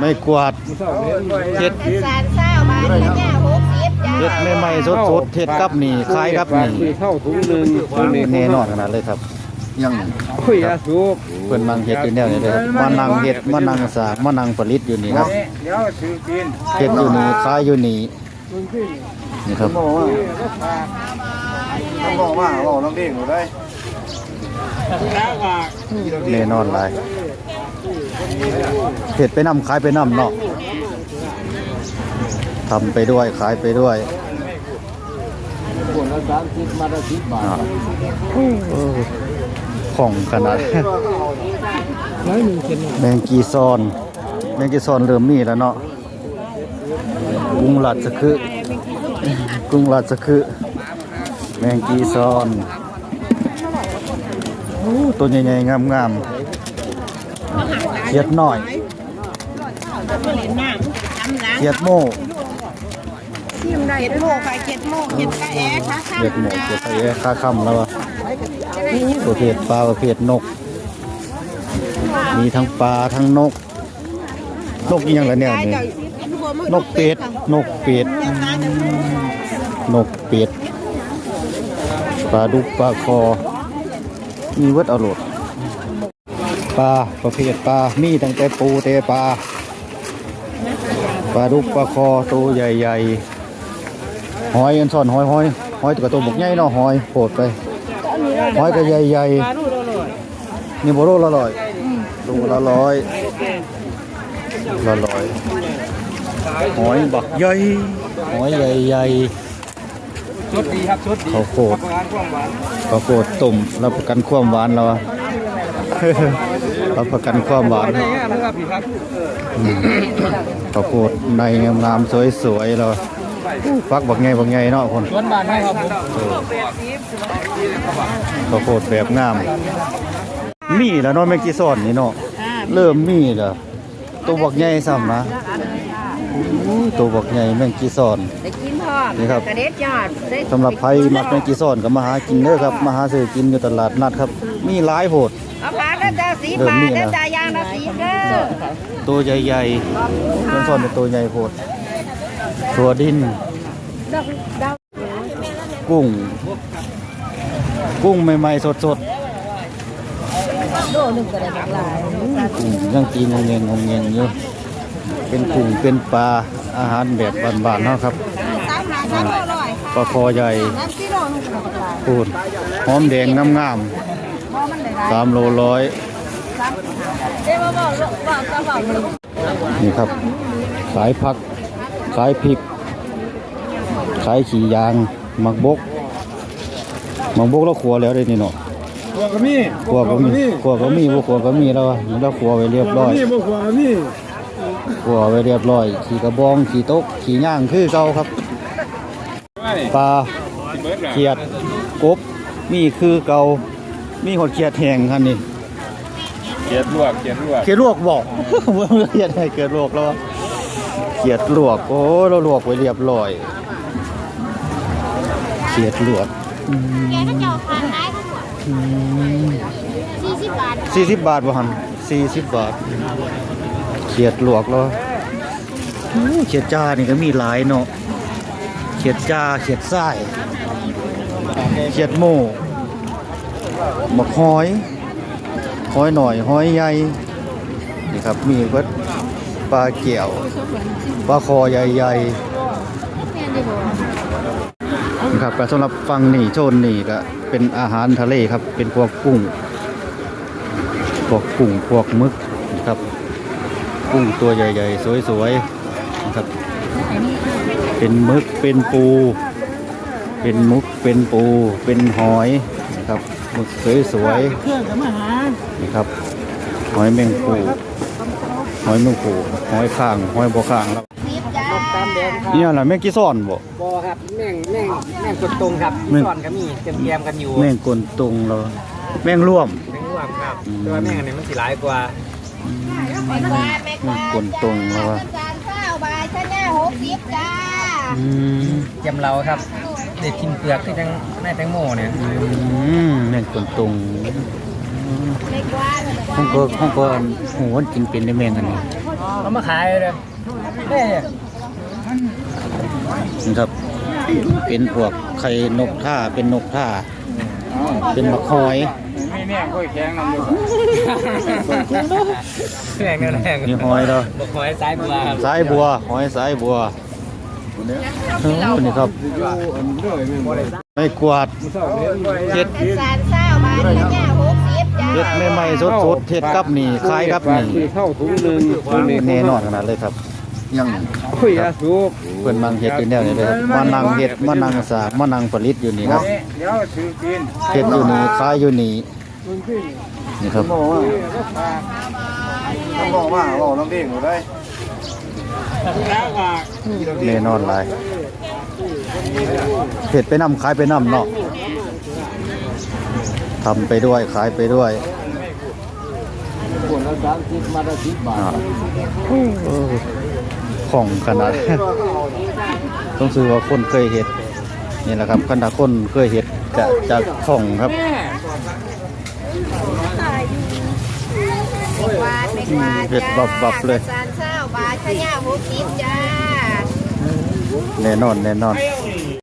ไม่กวาดเฮ็ดสารเศร้าบาทละเนี่ยหกสิบจ้าเฮ็ดใหม่ๆสดๆเฮ็ดกับนี่คล้ายกับนี่เข้าถุงหนึ่งถุงนี้แน่นอนขนาดเลยครับยังคุยอาสุกเพิ่นนั่งเฮ็ดอยู่แนวนี้เลยครับมานั่งเฮ็ดมานั่งสร้างมานั่งผลิตอยู่นี่ครับเดี๋ยวถือกินเฮ็ดอยู่นี่ขายอยู่นี่นี่ครับต้องบอกว่าบอกน้องเด้งหนูได้แน่นอนหลาย เฮ็ดไปนำขายไปนำเนาะทำไปด้วยขายไปด้วยขวดละสามสิบมาละสิบบาทอ่าเออของขนาดร้อยหนึ่งเซนแมงกีซอนแมงกีซอนเริ่มมีแล้วเนาะกุ้งหลัดสะคือกุ้งหลัดสะคือแมงกีซอนโอ้ตัวใหญ่ๆงามๆ เขียดหน้อยเขียดโม่เจ็ดโมงไปเจ็ดโมงเจ็ดกะแอค่ะค่ะเขียดโม่เขียดไอ้ค่าค่ำแล้ววะประเภทปลาประเภทนก มีทั้งปลาทั้งนก นกยังละเนี่ยนี่นกเป็ดนกเป็ดนกเป็ดปลาดุกปลาคอ มีวิดอาโหลด ปลาประเภทปลา มีตั้งแต่ปูเตปลา ปลาดุกปลาคอตัวใหญ่ๆ หอยอันซ่อนหอยหอยหอยตัวกับตัวบกใหญ่เนาะหอยโผดไป หอยก็ใหญ่ๆ นี่โบโลละร้อยตัวละร้อยละร้อยหอยบักใหญ่หอยใหญ่ชดดีครับชดดีข้าวโพดประกันความหวานข้าวโพดต้มรับประกันความหวานแล้วอะ รับประกันความหวานได้ง่ายนะครับพี่ครับข้าวโพดในงามๆสวยๆแล้วฟักบักไงบักไงเนาะคนสวนบ้านนะครับผมข้าวโพดแบบงาม มีแล้วเนาะแมงกีซอนนี่เนาะเริ่มมีแล้วตัวบักใหญ่ซ้ำนะอู้ตัวบักใหญ่แมงกีซอนได้กินพ ร้อมนี่ครับ กระเด็ดยอดได้สำหรับไผมักแมงกีซอนก็มาหากินเด้อครับมาหาซื้อกินอยู่ตลาดนัดครับ มีหลายโพดเอาผ่านแล้วจ้าสีเริ่มบามีทแล้แล้ววจ้ายางละสีเด้อตัวใหญ่ๆแมงซอนเป็นตัวใหญ่โพดตัวดิน กุ้ง กุ้งใหม่ๆสดๆโลนึงก็ได้บักหลายกุ้งยังตีงงเงงงงเงงอยู่เป็นกุ้งเป็นปลาอาหารแบบบ้านๆเนาะครับ ปลาคอใหญ่สามกิโลนึงก็ได้บักหลายปูดหอมแดงงามบ่มันได้หลายๆสามโลร้อยเด้บ่บ่บ่ก็บ่มึงนี่ครับขายผักขายพริกขายขี่ยางหมักบกหมักบกแล้วขัวแล้วได้นี่เนาะตัวกระมี่ขัวก็มีขัวก็มีบ่ขัวก็มีแล้วแล้วขัวไว้เรียบร้อยนี่บ่ขวกระมี่ขัวไว้เรียบร้อย ขี่กระบองขี่โต๊ะขี่ย่างคือเก่าครับ ปลาเขียดกบมีคือเกามีหดเขียดแห้งคันนี่เกียดลวกเกียดลวกเขียดลวกบอกเมื่อเขียดให้เขียดลวกแล้วเขียดลวกโอ้เราลวกไว้เรียบร้อยเขียดลวกแกก็จะเอาผ่านได้ก็40บาทสี่สิบบาทบ่หันสี่สิบบาทเขียดลวกแล้วอู้เขียดจ้านี่ก็มีหลายเนาะ เขียดจ้าเขียดไส้เขียดโม่หมกหอยหอยหน่อยหอยใหญ่นี่ครับมีเบิดปลาเกี่ยวปลาคอใหญ่ๆนะครับสำหรับฟังนี่โซนนี่ก็เป็นอาหารทะเลครับ เป็นพวกกุ้งพวกกุ้งพวกมึกนะครับกุ้งตัวใหญ่ ๆ สวยๆนะครับ เป็นหมึกเป็นปู เป็นมุกเป็นปู เป็นหอยนะครับหมึกสวยๆนี่ครับ หอยแมงปูหอยแมงปูหอยข้างหอยบัวข้างแล้ว10จ้าตามแดงครับเนี่ยแหละแมงกีซ่อนบ่ บอครับแม่งแม่งแม่งกดตรงครับแม่งซ่อนก็มีเตรียมเตรียมกันอยู่แมงกลตุงเราแมงร่วม แม่งร่วมครับแต่ว่าแม่งอันนี้มันสิหลายกว่าไม่กวาดไม่กวาดกวนตรงแล้วอะจานข้าวบาทชะเนี่ย60จ้า อืมเจียมเราครับเด็ดกินเปลือกที่ทั้งแม่แตงโมเนี่ยอืมแมงกลตุงไม่กวาดห้องก็ห้องก็หัวกินเป็นได้แมงอันนี้เเอามาขายเลยแม่นี่ครับ เป็นพวกไข่นกท่าเป็นนกท่า เป็นมะคอยมีเนี่ยก็แข็งนำอยู่แข็งแรงนี่หอยเนาะบอกหอยสายบัวสายบัวหอยสายบัว โอ้นี่ครับไม่กวาดเห็ดสารเศร้าบาทละเนี่ยหกสิบจ้าเห็ดใหม่ๆสดๆเห็ดกับนี่คล้ายกับนี่เข้าถุงหนึ่งแน่นอนขนาดเลยครับยังคุยอาสูบเพิ่นมังเฮ็ดอยู่แนวนี้เลยครับมานั่งเฮ็ดมานั่งสร้างมานั่งผลิตอยู่นี่ครับเดี๋ยวถือกินเฮ็ดอยู่นี่ขายอยู่นี่นี่ครับบอกว่าบอกว่าบอกน้ำเด้งหมดเลยแล้วว่า แน่นอนหลายเฮ็ดไปนำขายไปนำเนาะทำไปด้วยขายไปด้วยขวดละสามสิบมาละสิบบาอ่าทเออของขนาด ต้องซื้อว่าคนเคยเฮ็ดนี่แหละครับคันถ้าคนเคยเฮ็ดจะจะของครับวาดไม่กวาดเฮ็ดบับบับเลย สารเศร้าบาทละเนี่ยหกสิบจ้าแน่นอนแน่นอน